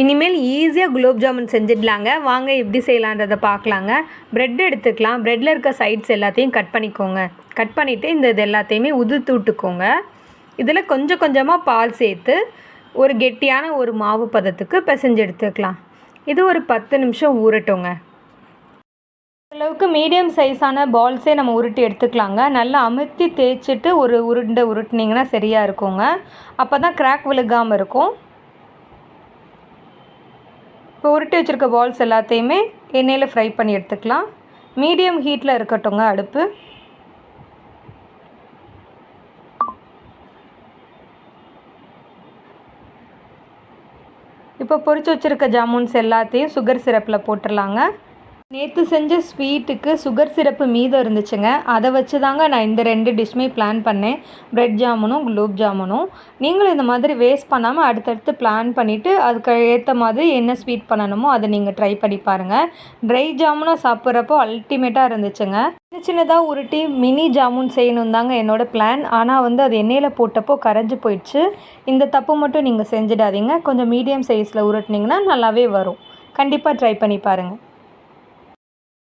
இனிமேல் ஈஸியாக குலோப் ஜாமுன் செஞ்சிடலாங்க. வாங்க எப்படி செய்யலான்றதை பார்க்கலாங்க. ப்ரெட் எடுத்துக்கலாம். ப்ரெட்டில் இருக்க சைட்ஸ் எல்லாத்தையும் கட் பண்ணிக்கோங்க. கட் பண்ணிவிட்டு இந்த இது எல்லாத்தையுமே உதிர்த்து விட்டுக்கோங்க. இதில் கொஞ்சம் கொஞ்சமாக பால் சேர்த்து ஒரு கெட்டியான ஒரு மாவு பதத்துக்கு பிசைஞ்சு எடுத்துக்கலாம். இது ஒரு பத்து நிமிஷம் ஊறட்டுங்க. அளவுக்கு மீடியம் சைஸான பால்ஸே நம்ம உருட்டி எடுத்துக்கலாங்க. நல்லா அமுத்தி தேய்ச்சிட்டு ஒரு உருண்டை உருட்டினீங்கன்னா சரியாக இருக்குங்க. அப்போ தான் கிராக் விழுகாமல் இருக்கும். இப்போ உருட்டி வச்சுருக்க பால்ஸ் எல்லாத்தையுமே எண்ணெயில் ஃப்ரை பண்ணி எடுத்துக்கலாம். மீடியம் ஹீட்டில் இருக்கட்டுங்க அடுப்பு. இப்போ பொறிச்சு வச்சுருக்க ஜாமுன்ஸ் எல்லாத்தையும் சுகர் சிரப்பில் போட்டுடலாங்க நேற்று செஞ்ச ஸ்வீட்டுக்கு சுகர் சிரப்பு மீதம் இருந்துச்சுங்க. அதை வச்சு தாங்க நான் இந்த ரெண்டு டிஷ்மே பிளான் பண்ணேன். ப்ரெட் ஜாமுனும் குலோப் ஜாமுனும். நீங்களும் இந்த மாதிரி வேஸ்ட் பண்ணாமல் அடுத்தடுத்து பிளான் பண்ணிவிட்டு அதுக்கு ஏற்ற மாதிரி என்ன ஸ்வீட் பண்ணணுமோ அதை நீங்கள் ட்ரை பண்ணி பாருங்கள் ட்ரை ஜாமுனும் சாப்பிட்றப்போ அல்டிமேட்டாக இருந்துச்சுங்க. சின்ன சின்னதாக உருட்டி மினி ஜாமுன் செய்யணும் தாங்க என்னோடய பிளான் ஆனால் வந்து அது எண்ணெயில் போட்டப்போ கரைஞ்சி போயிடுச்சு. இந்த தப்பு மட்டும் நீங்கள் செஞ்சிடாதீங்க. கொஞ்சம் மீடியம் சைஸில் உருட்டினீங்கன்னா நல்லாவே வரும். கண்டிப்பாக ட்ரை பண்ணி பாருங்கள்